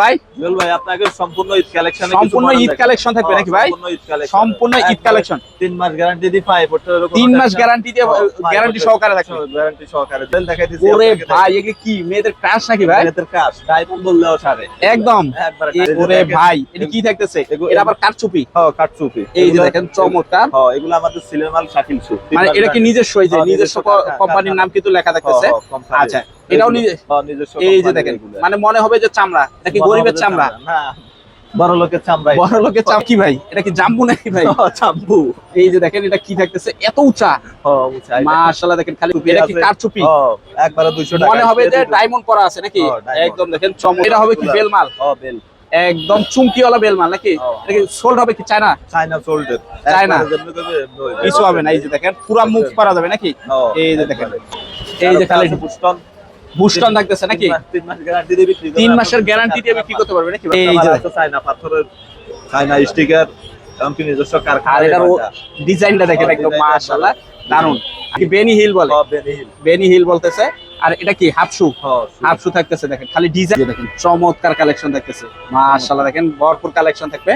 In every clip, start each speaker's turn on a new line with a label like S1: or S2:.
S1: ভাই?
S2: জুয়েল ভাই আপনাকে সম্পূর্ণ ঈদ কালেকশন
S1: সম্পূর্ণ ঈদ কালেকশন থাকবে নাকি ভাই? সম্পূর্ণ ঈদ।
S2: তিন মাস গ্যারান্টি দিয়ে পাই
S1: মাস গ্যারান্টি দিয়ে গ্যারান্টি সহকারে থাকবে।
S2: গ্যারান্টি সহকারে। দেন দেখাই
S1: ওরে ভাই এগুলো কি মেয়েদের ক্রাশ নাকি ভাই?
S2: বললেও ছাড়ে।
S1: একদম। ওরে ভাই এটা কি থাকতেছে এটা আবার
S2: হ্যাঁ কাটচুপি
S1: এই যে দেখেন চমৎকার।
S2: হ্যাঁ এগুলো আমাদের শাকিল
S1: মানে এটা কি নিজস্ব এই যে
S2: হ্যাঁ,
S1: নিজস্ব
S2: নিজস্ব
S1: কোম্পানির নাম কিন্তু লেখা থাকতেছে। আচ্ছা। এটাও নিজে
S2: হ্যাঁ,
S1: এই যে দেখেন মানে মনে হবে যে চামড়া এটা কি গরিবের চামড়া?
S2: না। বড় লোকের চামড়া
S1: বড় লোকের চামড়া কি ভাই? এটা কি জাম্বু নাকি ভাই?
S2: চাম্পু
S1: এই যে দেখেন এটা কি থাকতেছে? এত উঁচা।
S2: হ্যাঁ
S1: মাশাআল্লাহ দেখেন খালি এটা কি কারচুপি?
S2: হ্যাঁ, একবারে 200 টাকা।
S1: মনে হবে যে ডায়মন্ড করা আছে নাকি?
S2: হ্যাঁ,
S1: একদম দেখেন চমক এটা হবে কি বেলমাল?
S2: হ্যাঁ, বেল।
S1: একদম চুমকিওয়ালা বেলমাল নাকি?
S2: হ্যাঁ।
S1: এটা কি সোল্ড হবে কি চায়না?
S2: China সোল্ডের
S1: China.
S2: হয়ে।
S1: কিছু হবে না এই যে দেখেন পুরা মুভ করা যাবে নাকি?
S2: হ্যাঁ,
S1: এই যে দেখেন। এই যে খালি
S2: বুস্টন।
S1: থাকতেছে নাকি?
S2: তিন
S1: মাসের গ্যারান্টি দিয়ে বিক্রি করতে পারবে নাকি? এই যে
S2: চায়না পাথরের চায়না স্টিকার নিজস্ব কারখানা
S1: আর এটার ডিজাইনটা দেখেন
S2: হ্যাঁ,
S1: একদম মাশাআল্লাহ দারুণ কি বেনি হিল বলে? বেনি হিল বলতেছে। আর এটা কি হাফ শু হাফ শু থাকতেছে দেখেন। খালি ডিজাইন দেখেন। চমৎকার কালেকশন থাকতেছে। মাশাআল্লাহ দেখেন ভরপুর কালেকশন থাকবে।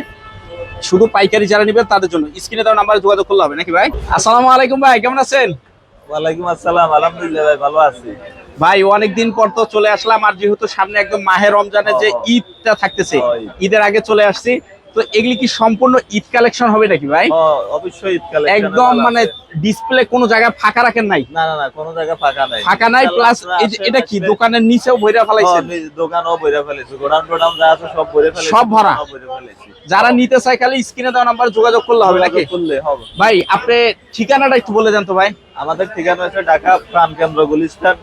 S1: শুধু পাইকারি যারা নেবেন তাদের জন্য। স্ক্রিনে দেওয়া নাম্বারে যোগাযোগ করলে হবে নাকি ভাই? আসসালামু আলাইকুম ভাই কেমন আছেন?
S2: ওয়ালাইকুম আসসালাম আলহামদুলিল্লাহ ভাই ভালো আছি।
S1: ভাই অনেকদিন পর তো চলে আসলাম আর যেহেতু সামনে একদম মাহে রমজানের যে ঈদটা থাকতেছে ঈদের আগে চলে আসছি। তো এগুলি কি সম্পূর্ণ ঈদ কালেকশন হবে নাকি ভাই?
S2: অবশ্যই ঈদ এর
S1: একদম মানে ডিসপ্লে কোনো জায়গায় ফাঁকা রাখেন নাই?
S2: না না না কোনো জায়গা ফাঁকা নাই।
S1: ফাঁকা নাই প্লাস এটা কি দোকানের নিচেও ভইরা
S2: হ্যাঁ,
S1: ফেলাইছেন?
S2: দোকানও বইরা ফেলেছি। গোডাউন টোডাউন যা আছে সব বইরা ফেলেছি
S1: সব ভরা? যারা নিতে চায় খালি স্ক্রিনে দেওয়া নাম্বার যোগাযোগ করলে হবে নাকি?
S2: করলে হবে।
S1: ভাই আপনি ঠিকানাটা একটু বলে দেন তো ভাই।
S2: আমাদের ঠিকানা হচ্ছে ঢাকা প্রাণ কেন্দ্র গুলিস্তান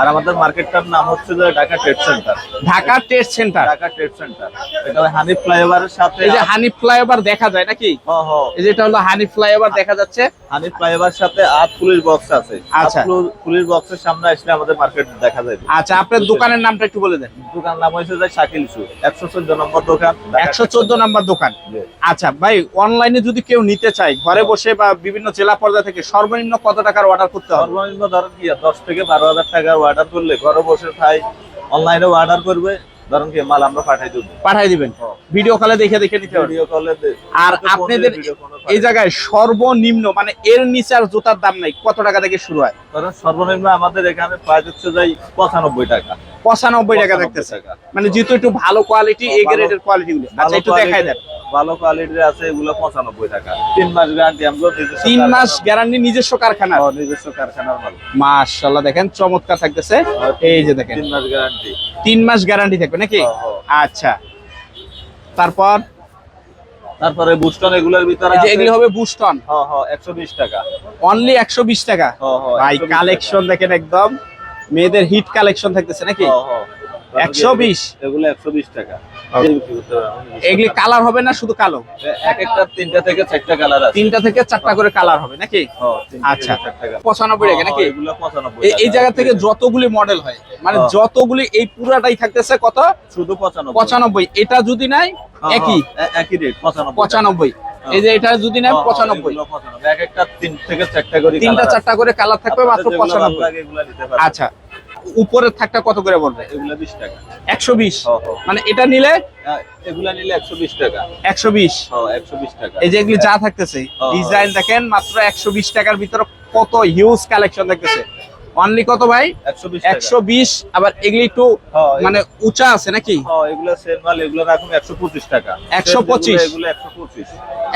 S2: আর আমাদের মার্কেটটার নাম হচ্ছে Dhaka trade centre
S1: Dhaka test centre
S2: Dhaka trade centre এটা হানি ফ্লাইওভারের সাথে
S1: এই যে হানি ফ্লাইওভার দেখা যায় নাকি?
S2: হ্যাঁ হ্যাঁ
S1: এই যে এটা হলো হানি ফ্লাইওভার দেখা যাচ্ছে।
S2: হানি ফ্লাইওভার সাথে আট পুলিশ বক্স আছে।
S1: আচ্ছা।
S2: পুলিশ বক্সের সামনে আসলে আমাদের মার্কেট দেখা যাবে
S1: আচ্ছা আপনার দোকানের নামটা একটু বলে দেন।
S2: দোকান নাম হয়েছে যে শাকিল সু একশো চোদ্দ নম্বর দোকান ঢাকা
S1: একশো চোদ্দ নাম্বার দোকান। আচ্ছা ভাই অনলাইনে যদি কেউ নিতে চায় ঘরে বসে বা বিভিন্ন জেলা পর্যায়ে থেকে সর্বনিম্ন কত টাকার অর্ডার করতে হবে?
S2: সর্বনিম্ন ধরেন কি দশ থেকে বারো হাজার টাকার অর্ডার করলে ঘরে বসে খাই অনলাইনে অর্ডার করবে ধরেন কি মাল আমরা পাঠাই দেবো।
S1: পাঠিয়ে দিবেন। ভিডিও কলে দেখে দেখে নিতে হবে।
S2: ভিডিও কলে
S1: আর আপনাদের এই জায়গায় সর্বনিম্ন মানে এর নিচে আর জুতার দাম নাই কত টাকা থেকে শুরু হয়?
S2: ধরুন সর্বনিম্ন আমাদের এখানে প্রাইস হচ্ছে যাই পঁচানব্বই টাকা।
S1: পঁচানব্বই টাকা
S2: 95
S1: থাকতেছে মানে যেহেতু একটু ভালো কোয়ালিটি এ গ্রেডের কোয়ালিটি গুলো। আচ্ছা একটু দেখাই দেন।
S2: ভালো কোয়ালিটির আছে এগুলো পঁচানব্বই টাকা। তিন মাস গ্যারান্টি আমরা
S1: তিন মাস গ্যারান্টি নিজস্ব কারখানা?
S2: হ্যাঁ, নিজস্ব কারখানার মাল।
S1: মাশাআল্লাহ দেখেন চমৎকার থাকতেছে। এই যে দেখেন।
S2: তিন মাস গ্যারান্টি
S1: তিন মাস গ্যারান্টি থাকবে নাকি?
S2: হ্যাঁ,
S1: আচ্ছা। তারপর?
S2: তারপরে বুস্টন এগুলোর ভিতরে
S1: এগুলি হবে বুস্টন
S2: হ্যাঁ হ্যাঁ একশো বিশ টাকা।
S1: অনলি একশো বিশ টাকা?
S2: হ্যাঁ, হ্যাঁ,
S1: ভাই কালেকশন দেখেন একদম। মেয়েদের হিট কালেকশন থাকতেছে নাকি?
S2: হ্যাঁ, হ্যাঁ।
S1: 120
S2: এগুলো একশো বিশ টাকা। বিশ
S1: এগুলি কালার হবে না শুধু কালো?
S2: এক একটা তিনটা থেকে চারটা কালার আছে।
S1: তিনটা থেকে চারটা করে কালার হবে নাকি? আচ্ছা। পঁচানব্বই টাকা নাকি? এই- জায়গা থেকে যতগুলি মডেল হয় মানে। যতগুলি এই পুরাটাই থাকতেছে কত?
S2: শুধু পঁচানব্বই।
S1: পঁচানব্বই। এটা যদি নাই একই?
S2: একই রেট পঁচানব্বই
S1: পঁচানব্বই। এই যে এটা যদি নেন পঁচানব্বই।
S2: এক একটা তিন থেকে চারটা করে
S1: তিনটা চারটা করে কালার থাকবে মাত্র পঁচানব্বই। আচ্ছা। উপরের থাকটা কত করে পড়বে
S2: এগুলো বিশ টাকা।
S1: একশো বিশ?
S2: হ্যাঁ, হ্যাঁ।
S1: মানে এটা নিলে?
S2: হ্যাঁ, এগুলা নিলে একশো বিশ টাকা।
S1: একশো বিশ?
S2: হ্যাঁ, একশো বিশ টাকা।
S1: এই যে এগুলি যা থাকতেছে। ডিজাইন দেখেন মাত্র একশো বিশ টাকার ভিতরে কত হিউজ কালেকশন থাকতেছে অনলি কত ভাই?
S2: একশো বিশ
S1: একশো আবার এগুলি একটু মানে উঁচা আছে নাকি?
S2: হ্যাঁ, এগুলো সেল মাল এগুলো রাখুন একশো পঁচিশ টাকা।
S1: 125
S2: Sale যেগুলো, এগুলো একশো পঁচিশ।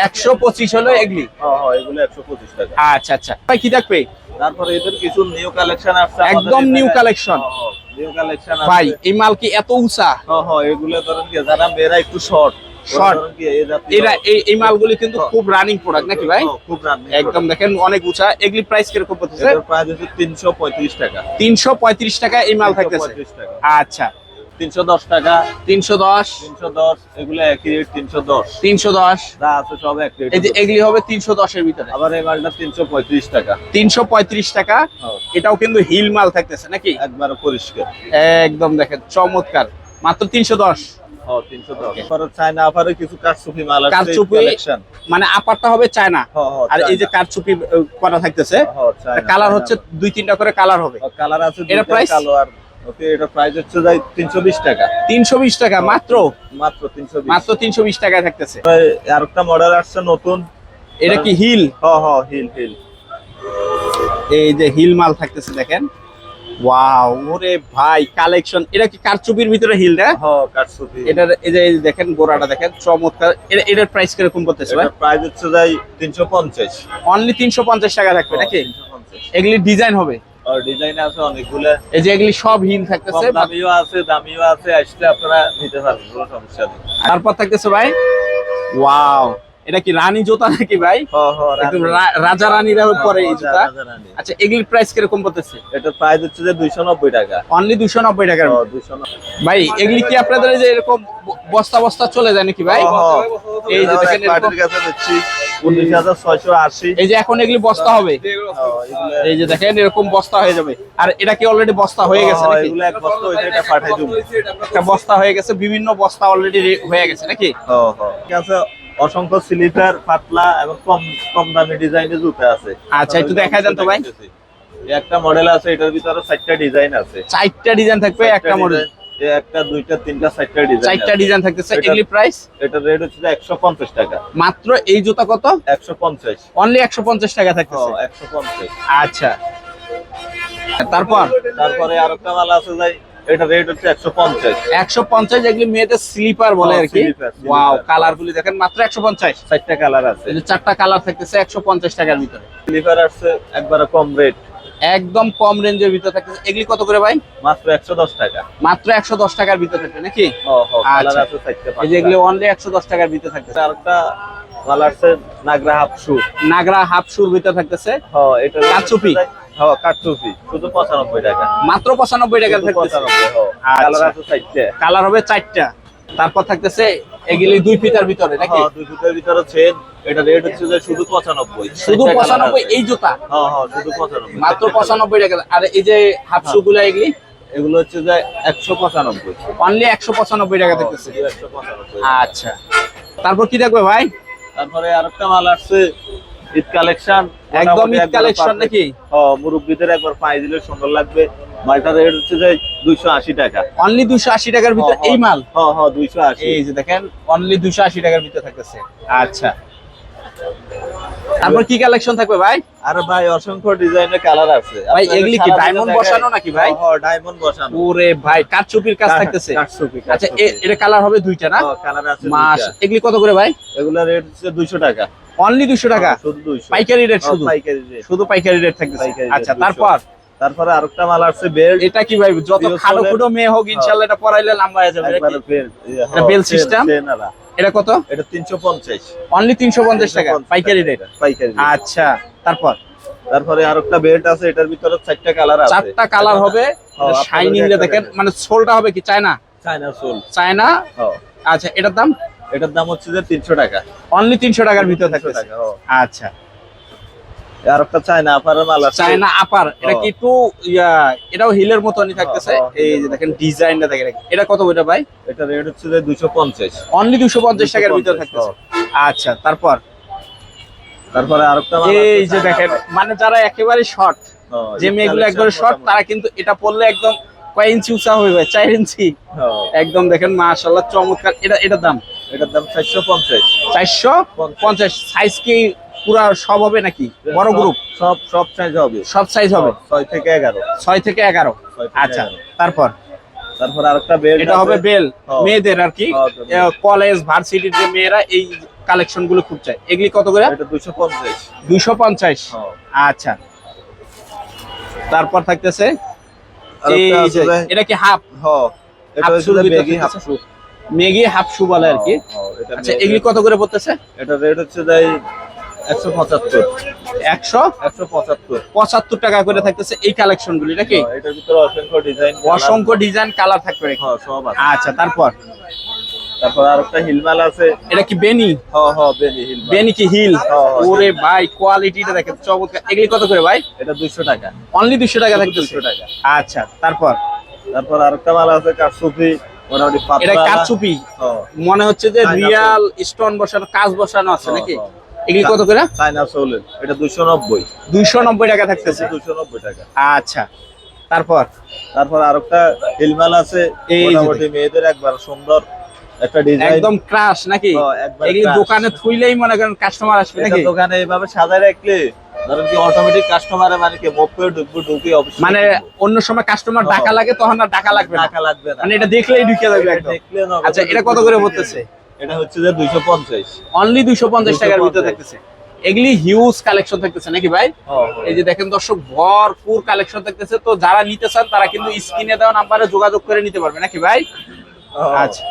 S1: একশো পঁচিশ হলো এগুলি?
S2: হ্যাঁ হ্যাঁ এগুলো একশো পঁচিশ টাকা।
S1: আচ্ছা আচ্ছা। ভাই কি থাকবে?
S2: তারপরে এদের কিছু নিউ কালেকশন আসছে
S1: একদম
S2: নিউ কালেকশন নিউ collection
S1: ভাই এই মাল কি এত উঁচা?
S2: হ্যাঁ এগুলো ধরেন কি যারা মেয়েরা একটু শর্ট
S1: শর্ট এরা এই এই মালগুলি কিন্তু। খুব রানিং প্রোডাক্ট নাকি ভাই?
S2: খুব রানিং
S1: একদম দেখেন অনেক উঁচা। এগুলি প্রাইস কীরকম পড়তেছে?
S2: প্রাইস হচ্ছে টাকা।
S1: তিনশো পঁয়ত্রিশ টাকা এই মাল থাকতেছে। আচ্ছা।
S2: তিনশো দশ টাকা।
S1: তিনশো দশ?
S2: তিনশো দশ এগুলো একই রেট তিনশো দশ।
S1: তিনশো দশ?
S2: যা আছে সব এক রেট
S1: এগুলি হবে তিনশো দশের ভিতরে?
S2: আবার এই মালটা তিনশো পঁয়ত্রিশ টাকা।
S1: তিনশো পঁয়ত্রিশ টাকা?
S2: হ্যাঁ,
S1: এটাও কিন্তু হিল মাল থাকতেছে নাকি?
S2: একবারে পরিষ্কার।
S1: একদম দেখেন চমৎকার। মাত্র তিনশো দশ?
S2: হ্যাঁ
S1: মানে আপারটা হবে চায়না?
S2: হ্যাঁ
S1: আর এই যে কারচুপি করা থাকতেছে কালার হচ্ছে দুই তিনটা করে কালার হবে।
S2: কালার আছে
S1: এটা?
S2: কালো আর ওকে এটা প্রাইস হচ্ছে যাই তিনশো বিশ টাকা।
S1: মাত্র?
S2: মাত্র
S1: মাত্র তিনশো বিশ টাকায় থাকতেছে।
S2: মডেল আসছে নতুন।
S1: এটা কি হিল?
S2: Hill hill.
S1: এই যে হিল মাল থাকতেছে দেখেন। ওয়াও ওরে ভাই কালেকশন এটা কি কারচুপির ভিতরে হিল না?
S2: কাটসুপি
S1: এটার এই যে দেখেন গোড়াটা দেখেন চমৎকার। এটা- এটার প্রাইস কীরকম করতেছে ভাই?
S2: প্রাইস হচ্ছে যাই
S1: অনলি টাকা থাকবে নাকি? এগুলি ডিজাইন হবে?
S2: আর ডিজাইন আছে অনেকগুলো
S1: এই যে এগুলি সব হিল থাকতেছে
S2: দামিও আছে দামিও আছে আসলে আপনারা নিতে পারবেন কোনো সমস্যা নেই
S1: তারপর থাকতেছে ভাই ওয়াও এটা কি রানী জুতা নাকি ভাই একদম রাজা রানীরা পরে এই জুতা আচ্ছা এগুলির প্রাইস কীরকম পড়তেছে
S2: এটা প্রাইস হচ্ছে যে দুইশো নব্বই টাকা
S1: অনলি দুশো নব্বই টাকার মধ্যে। ভাই এগুলি কি আপনাদের যে এরকম বস্তা বস্তা চলে যায় নাকি ভাই এই যে দেখেন
S2: কাছে দিচ্ছি
S1: এই যে এখন এগুলি বস্তা হবে। এই যে দেখেন এরকম বস্তা হয়ে যাবে। আর এটা কি অলরেডি বস্তা হয়ে গেছে নাকি?
S2: দেবো।
S1: একটা বস্তা হয়ে গেছে বিভিন্ন বস্তা অলরেডি হয়ে গেছে নাকি?
S2: অসংখ্য স্লিপার পাতলা এবং কম কম দামি ডিজাইনের জুতা আছে।
S1: আচ্ছা, একটু দেখা দেন তো ভাই।
S2: একটা মডেল আছে এটার ভিতরে চারটা ডিজাইন আছে।
S1: চারটা ডিজাইন থাকবে একটা মডেল
S2: design, একটা দুইটা তিনটা চারটা ডিজাইন
S1: চারটা ডিজাইন থাকতেছে। এগুলি প্রাইস
S2: এটার রেট হচ্ছে একশো পঞ্চাশ টাকা।
S1: মাত্র এই জুতা কত?
S2: একশো পঞ্চাশ।
S1: অনলি একশো পঞ্চাশ টাকা থাকতেছে।
S2: একশো পঞ্চাশ।
S1: আচ্ছা। তারপর?
S2: তারপরে আর একটা মাল আছে যাই এটা রেট হচ্ছে একশো পঞ্চাশ।
S1: একশো পঞ্চাশ এগুলি মেয়েদের স্লিপার বলে আর কি। ওয়াও কালার গুলি দেখেন মাত্র একশো পঞ্চাশ।
S2: চারটা কালার আছে।
S1: এই যে চারটা কালার থাকতেছে একশো পঞ্চাশ টাকার ভিতরে।
S2: স্লিপার আসছে একবারে কম রেট
S1: একদম কম রেঞ্জের ভিতরে থাকতেছে এগুলি কত করে ভাই?
S2: মাত্র একশো দশ টাকা।
S1: মাত্র একশো দশ টাকার ভিতরে থাকবে নাকি? আচ্ছা। এই যে এগুলি অনলি একশো দশ টাকার ভিতরে থাকতেছে।
S2: আরেকটা নাগরা হাফ শু।
S1: নাগরা হাফ শুর ভিতরে থাকতেছে।
S2: হ্যাঁ এটা? হ্যাঁ শুধু পঁচানব্বই টাকা।
S1: মাত্র পঁচানব্বই টাকার
S2: শুধু
S1: থাকতেছে।
S2: 95, হ্যাঁ।
S1: আচ্ছা।
S2: কালার আছে চারটে
S1: কালার হবে তারপর থাকতেছে এগুলি দুই ফিটার ভিতরে নাকি?
S2: হ্যাঁ, দুই ফুটের ভিতরে এটা রেট হচ্ছে যে শুধু পঁচানব্বই।
S1: শুধু
S2: চারটা colour
S1: পঁচানব্বই
S2: আছে।
S1: এই জুতা?
S2: হ্যাঁ হ্যাঁ শুধু পঁচানব্বই।
S1: মাত্র পঁচানব্বই টাকা। আর এই যে হাফ শু গুলা এগুলি?
S2: এগুলো হচ্ছে যে একশো পঁচানব্বই।
S1: অনলি একশো পঁচানব্বই টাকা থাকতেছে
S2: একশো পঁচানব্বই।
S1: আচ্ছা। তারপর কি থাকবে ভাই?
S2: তারপরে আরেকটা মাল আসছে ঈদ কালেকশন।
S1: একদম ঈদ collection নাকি?
S2: মুরব্বীদের একবার পাই দিলে সুন্দর লাগবে। রেট হচ্ছে যে দুইশো আশি টাকা।
S1: অনলি দুশো আশি টাকার ভিতরে এই মাল?
S2: হ্যাঁ হ্যাঁ দুইশো আশি।
S1: এই যে দেখেন অনলি দুশো আশি টাকার ভিতরে থাকতেছে। আচ্ছা। তারপর কি কালেকশন থাকবে ভাই?
S2: আর ভাই অসংখ্য ডিজাইনের কালার আছে।
S1: ভাই, এগুলি কি
S2: দিনে
S1: বসানো নাকি ভাই?
S2: হ্যাঁ, হ্যাঁ ডায়মন্ড বসানো।
S1: ওরে ভাই কাজ থাকতেছে। আচ্ছা এটা কালার হবে দুইটা না?
S2: হ্যাঁ, কালার আছে
S1: মাস এগুলি কত করে ভাই?
S2: এগুলা রেট হচ্ছে দুইশো টাকা।
S1: অনলি দুশো টাকা?
S2: হ্যাঁ, শুধু দুইশো।
S1: পাইকারি রেট শুধু?
S2: পাইকারি rate।
S1: শুধু পাইকারি রেট থাকতেছে। আচ্ছা তারপর?
S2: তারপরে আরেকটা মাল আসছে বেল্ট।
S1: এটা কি ভাই যত খাটো খুটো মেয়ে হোক ইনশাল্লাহ এটা পরাইলে লম্বা হয়ে যাবে।
S2: একবারে বেল্ট।
S1: এটা bell system? এটা কত?
S2: এটা তিনশো পঞ্চাশ।
S1: অনলি তিনশো পঞ্চাশ টাকা পাইকারি রেট
S2: পাইকারি
S1: আচ্ছা তারপর?
S2: তারপরে আরেকটা বেল্ট আছে এটার ভিতরে চারটা কালার আছে।
S1: চারটা কালার হবে
S2: হ্যাঁ,
S1: শাইনিং
S2: আপনাদের
S1: দেখেন মানে সোলটা হবে কি চায়না?
S2: China soul.
S1: চায়না? আচ্ছা এটার দাম?
S2: এটার দাম হচ্ছে যে তিনশো টাকা।
S1: অনলি তিনশো টাকার ভিতরে
S2: 300
S1: থাকবে
S2: হ্যাঁ।
S1: আচ্ছা
S2: আর একটা চায়না মাল আছে।
S1: চায়না আপার এটা। কি একটু ইয়া এটাও হিলের মতনই থাকতেছে? এই যে দেখেন ডিজাইনটা দেখেন এটা কত বইটা ভাই?
S2: এটা রেট হচ্ছে যে
S1: অনলি দুশো পঞ্চাশ টাকার ভিতরে
S2: 250,
S1: থাকতেছে আচ্ছা তারপর?
S2: তারপরে আরেকটা মাল
S1: এই যে দেখেন মানে যারা একেবারে শর্ট যে মেয়েগুলো একবারে শর্ট তারা কিন্তু এটা পরলে একদম কয় ইঞ্চি উঁচা হয়ে যায় চার ইঞ্চি। একদম দেখেন মাশাল্লাহ চমৎকার। এটা এটার দাম?
S2: এটার দাম চারশো পঞ্চাশ।
S1: চারশো পঞ্চাশ। সাইজ কি পুরা সব হবে নাকি? বড় গ্রুপ
S2: সব সব সাইজ হবে।
S1: সব সাইজ হবে?
S2: ছয় থেকে এগারো।
S1: ছয় থেকে এগারো? আচ্ছা তারপর?
S2: তারপর আরেকটা বেল্ট
S1: এটা হবে বেল
S2: হ্যাঁ।
S1: মেয়েদের আর কি।
S2: হ্যাঁ,
S1: কলেজ ভার্সিটির যে মেয়েরা এই কালেকশনগুলো খুব চায়। এগুলি কত করে?
S2: এটা দুইশো পঞ্চাশ।
S1: দুইশো পঞ্চাশ?
S2: হ্যাঁ।
S1: আচ্ছা। তারপর থাকতেছে এটা কি হাফ
S2: হ্যাঁ।
S1: মেগি হাফ শু বলে আর কি।
S2: হ্যাঁ,
S1: আচ্ছা এগুলি কত করে পড়তেছে?
S2: এটা রেট হচ্ছে যাই একশো পঁচাত্তর।
S1: একশো?
S2: একশো পঁচাত্তর।
S1: পঁচাত্তর টাকা করে থাকতেছে এই কালেকশন গুলি নাকি?
S2: হ্যাঁ, এটার ভিতরে অসংখ্য ডিজাইন
S1: অসংখ্য ডিজাইন কালার থাকবে
S2: হ্যাঁ সব
S1: আচ্ছা তারপর?
S2: তারপর আরেকটা হিলমাল আছে।
S1: এটা কি বেনি
S2: হ্যাঁ হ্যাঁ বেনি হিল
S1: বেনি কি হিল। ওরে ভাই কোয়ালিটিটা দেখেন চমৎকার। এগুলি কত করে ভাই?
S2: এটা দুইশো টাকা।
S1: অনলি দুশো টাকা
S2: 200 টাকা।
S1: আচ্ছা তারপর?
S2: তারপর আরেকটা মাল আছে মোটামুটি পাতলা।
S1: এটা কাচুপি মনে হচ্ছে যে রিয়াল স্টোন বসানো কাজ বসানো আছে নাকি। এগুলি কত করে?
S2: চায়না এটা দুইশো নব্বই।
S1: দুইশো নব্বই টাকা থাকতেছে।
S2: দুইশো নব্বই টাকা।
S1: আচ্ছা। তারপর?
S2: তারপর আরেকটা হিলমাল আছে
S1: এই
S2: মোটামুটি মেয়েদের একবার সুন্দর একটা ডিজাইন
S1: একদম ক্রাশ নাকি? এগুলি দোকানে থুইলেই মনে করেন কাস্টমার আসবে নাকি?
S2: দোকানে এইভাবে সাজায় রাখলে ধরেন কি অটোমেটিক কাস্টমারে মানে কি মুখ করে ঢুকবো ঢুকে অবশ্যই
S1: মানে অন্য সময় কাস্টমার। ডাকা লাগে তখন আর ডাকা লাগবে না।
S2: টাকা লাগবে না।
S1: মানে এটা দেখলেই ঢুকে যাবে একদম। আচ্ছা এটা কত করে পড়তেছে?
S2: এটা হচ্ছে যে দুইশো পঞ্চাশ।
S1: অনলি দুইশো পঞ্চাশ টাকার ভিতরে থাকতেছে। এগুলি হিউজ কালেকশন থাকতেছে নাকি ভাই? এই যে দেখেন দর্শক ভরপুর কালেকশন থাকতেছে। তো যারা নিতে চান তারা কিন্তু স্ক্রিনে দেওয়া নাম্বারে যোগাযোগ করে নিতে পারবে নাকি ভাই? আচ্ছা।